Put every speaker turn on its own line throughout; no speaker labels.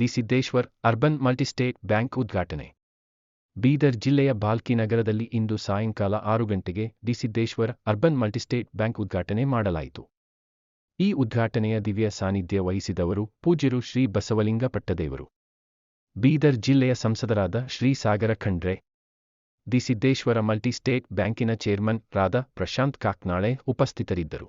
The Siddeshwar urban multistate bank ಉದ್ಘಾಟನೆ. ಬೀದರ್ ಜಿಲ್ಲೆಯ ಬಾಲ್ಕಿ ನಗರದಲ್ಲಿ ಇಂದು ಸಾಯಂಕಾಲ ಆರು ಗಂಟೆಗೆ the Siddeshwar urban multistate bank ಉದ್ಘಾಟನೆ ಮಾಡಲಾಯಿತು. ಈ ಉದ್ಘಾಟನೆಯ ದಿವ್ಯ ಸಾನ್ನಿಧ್ಯ ವಹಿಸಿದವರು ಪೂಜ್ಯರು ಶ್ರೀ ಬಸವಲಿಂಗ ಪಟ್ಟದೇವರು. ಬೀದರ್ ಜಿಲ್ಲೆಯ ಸಂಸದರಾದ ಶ್ರೀ ಸಾಗರ ಖಂಡ್ರೆ ದಿ ಸಿದ್ದೇಶ್ವರ ಮಲ್ಟಿಸ್ಟೇಟ್ ಬ್ಯಾಂಕಿನ ಚೇರ್ಮನ್ ರಾದ ಪ್ರಶಾಂತ್ ಕಾಕ್ನಾಳೆ ಉಪಸ್ಥಿತರಿದ್ದರು.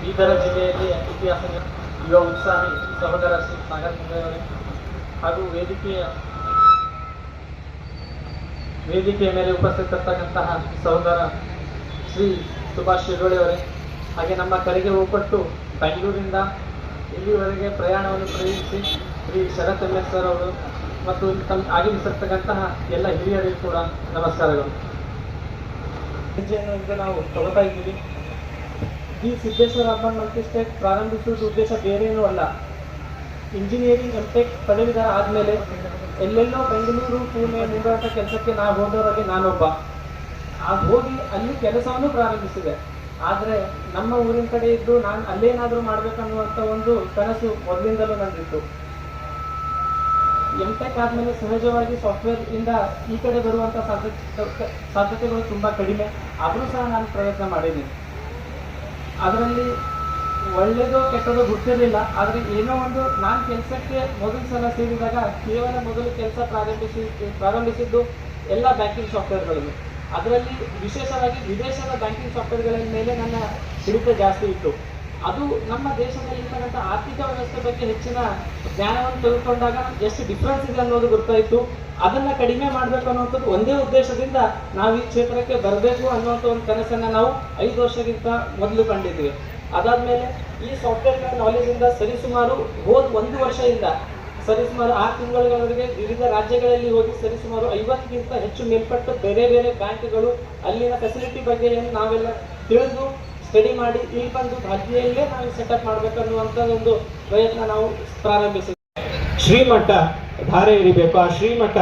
ಬೀದರ ಜಿಲ್ಲೆಯಲ್ಲಿ ಇತಿಹಾಸ ಯುವ ಉತ್ಸಾಹಿ ಸಹೋದರ ಶ್ರೀ ಸಾಗರ್ ಅವರೇ ಹಾಗೂ ವೇದಿಕೆಯ ವೇದಿಕೆಯ ಮೇಲೆ ಉಪಸ್ಥಿತರಿರ್ತಕ್ಕಂತಹ ಸಹೋದರ ಶ್ರೀ ಸುಭಾಷ್ ಅವರೇ ಹಾಗೆ ನಮ್ಮ ಕರೆಗೆ ಒಪ್ಪಟ್ಟು ಬೆಂಗಳೂರಿಂದ ಇಲ್ಲಿವರೆಗೆ ಪ್ರಯಾಣವನ್ನು ಪ್ರಯೋಗಿಸಿ ಶ್ರೀ ಶರತ್ ಎಂ ಸರ್ ಅವರು ಮತ್ತು ತಮ್ಮ ಆಗಮಿಸಿರ್ತಕ್ಕಂತಹ ಎಲ್ಲ ಹಿರಿಯರಿಗೂ ಕೂಡ ನಮಸ್ಕಾರಗಳು. ಹೆಜ್ಜೆಯನ್ನು ನಾವು ತಗೋತಾ ಇದ್ದೀವಿ. ಈ ಸಿದ್ದೇಶ್ವರ ಅರ್ಬನ್ ಮಲ್ಟಿ ಸ್ಟೇಟ್ ಪ್ರಾರಂಭಿಸುವುದು ಉದ್ದೇಶ ಬೇರೇನೂ ಅಲ್ಲ. ಇಂಜಿನಿಯರಿಂಗ್ ಎಂಟೆಕ್ ಪದವೀಧರ ಆದಮೇಲೆ ಎಲ್ಲೆಲ್ಲೋ ಬೆಂಗಳೂರು, ಪುಣೆ ಮುಂಬೈ ಕೆಲಸಕ್ಕೆ ನಾನು ಹೋದವರಲ್ಲಿ ನಾನೊಬ್ಬ. ಆಗ ಹೋಗಿ ಅಲ್ಲಿ ಕೆಲಸವನ್ನು ಪ್ರಾರಂಭಿಸಿದೆ. ಆದರೆ ನಮ್ಮ ಊರಿನ ಕಡೆ ಇದ್ದು ನಾನು ಅಲ್ಲೇನಾದರೂ ಮಾಡಬೇಕನ್ನುವಂಥ ಒಂದು ಕನಸು ಮೊದಲಿಂದಲೂ ನಂದಿತ್ತು. ಎಂ ಟೆಕ್ ಆದಮೇಲೆ ಸಹಜವಾಗಿ ಸಾಫ್ಟ್ವೇರ್ ಇಂದ ಈ ಕಡೆ ಬರುವಂಥ ಸಾಧ್ಯತೆ ಸಾಧ್ಯತೆಗಳು ತುಂಬ ಕಡಿಮೆ. ಆದರೂ ಸಹ ನಾನು ಪ್ರಯತ್ನ ಮಾಡಿದ್ದೀನಿ. ಅದರಲ್ಲಿ ಒಳ್ಳೆಯದು ಕೆಟ್ಟದ್ದು ಗೊತ್ತಿರಲಿಲ್ಲ ಆದರೆ ಏನೋ ಒಂದು ನಾನು ಕೆಲಸಕ್ಕೆ ಮೊದಲ ಸಲ ಸೇರಿದಾಗ ಕೇವಲ ಮೊದಲು ಕೆಲಸ ಪ್ರಾರಂಭಿಸಿ, ಪ್ರಾರಂಭಿಸಿದ್ದು ಎಲ್ಲ ಬ್ಯಾಂಕಿಂಗ್ ಸಾಫ್ಟ್ವೇರ್ಗಳಲ್ಲಿ ಅದರಲ್ಲಿ ವಿಶೇಷವಾಗಿ ವಿದೇಶದ ಬ್ಯಾಂಕಿಂಗ್ ಸಾಫ್ಟ್ವೇರ್ಗಳ ಮೇಲೆ ನನ್ನ ಹಿಡಿತ ಜಾಸ್ತಿ ಇತ್ತು. ಅದು ನಮ್ಮ ದೇಶದಲ್ಲಿರ್ತಕ್ಕಂಥ ಆರ್ಥಿಕ ವ್ಯವಸ್ಥೆ ಬಗ್ಗೆ ಹೆಚ್ಚಿನ ಜ್ಞಾನವನ್ನು ತೆಗೆದುಕೊಂಡಾಗ ಎಷ್ಟು ಡಿಫ್ರೆನ್ಸ್ ಇದೆ ಅನ್ನೋದು ಗೊತ್ತಾಯಿತು. ಅದನ್ನ ಕಡಿಮೆ ಮಾಡಬೇಕು ಅನ್ನುವಂಥದ್ದು ಒಂದೇ ಉದ್ದೇಶದಿಂದ ನಾವು ಈ ಕ್ಷೇತ್ರಕ್ಕೆ ಬರಬೇಕು ಅನ್ನುವಂಥ ಒಂದು ಕನಸನ್ನ ನಾವು ಐದು ವರ್ಷಕ್ಕಿಂತ ಮೊದಲು ಕಂಡಿದ್ವಿ. ಅದಾದ್ಮೇಲೆ ಈ ಸಾಫ್ಟ್ವೇರ್ ನಾಲೆಜಿಂದ ಸರಿಸುಮಾರು ಹೋದ ಒಂದು ವರ್ಷದಿಂದ, ಸರಿಸುಮಾರು ಆರು ತಿಂಗಳವರೆಗೆ ವಿವಿಧ ರಾಜ್ಯಗಳಲ್ಲಿ ಹೋಗಿ ಸರಿಸುಮಾರು ಐವತ್ತಕ್ಕಿಂತ ಹೆಚ್ಚು ಮೇಲ್ಪಟ್ಟು ಬೇರೆ ಬೇರೆ ಬ್ಯಾಂಕ್ಗಳು ಅಲ್ಲಿನ ಫೆಸಿಲಿಟಿ ಬಗ್ಗೆ ಏನು ನಾವೆಲ್ಲ ತಿಳಿದು ಸ್ಟಡಿ ಮಾಡಿ ಇಲ್ಲಿ ಬಂದು ಭಾಗ್ಯಲ್ಲೇ ನಾವು ಸೆಟಪ್ ಒಂದು ಪ್ರಯತ್ನ ನಾವು ಪ್ರಾರಂಭಿಸಿದ್ವಿ. ಶ್ರೀಮಠ ಧಾರೆ ಇರಿಬೇಕು ಆ ಶ್ರೀಮಠ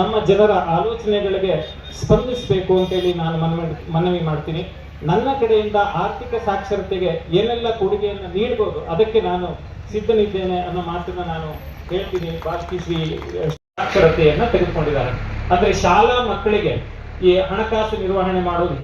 ನಮ್ಮ ಜನರ ಆಲೋಚನೆಗಳಿಗೆ ಸ್ಪಂದಿಸಬೇಕು ಅಂತೇಳಿ ನಾನು ಮನವಿ ಮನವಿ ಮಾಡ್ತೀನಿ. ನನ್ನ ಕಡೆಯಿಂದ ಆರ್ಥಿಕ ಸಾಕ್ಷರತೆಗೆ ಏನೆಲ್ಲ ಕೊಡುಗೆಯನ್ನು ನೀಡಬಹುದು ಅದಕ್ಕೆ ನಾನು ಸಿದ್ಧನಿದ್ದೇನೆ ಅನ್ನೋ ಮಾತನ್ನ ನಾನು ಹೇಳ್ತೀನಿ. ಬಾಸ್ಕಿ ಶ್ರೀ ಸಾಕ್ಷರತೆಯನ್ನು ತೆಗೆದುಕೊಂಡಿದ್ದಾರೆ. ಅಂದ್ರೆ ಶಾಲಾ ಮಕ್ಕಳಿಗೆ ಈ ಹಣಕಾಸು ನಿರ್ವಹಣೆ ಮಾಡೋದು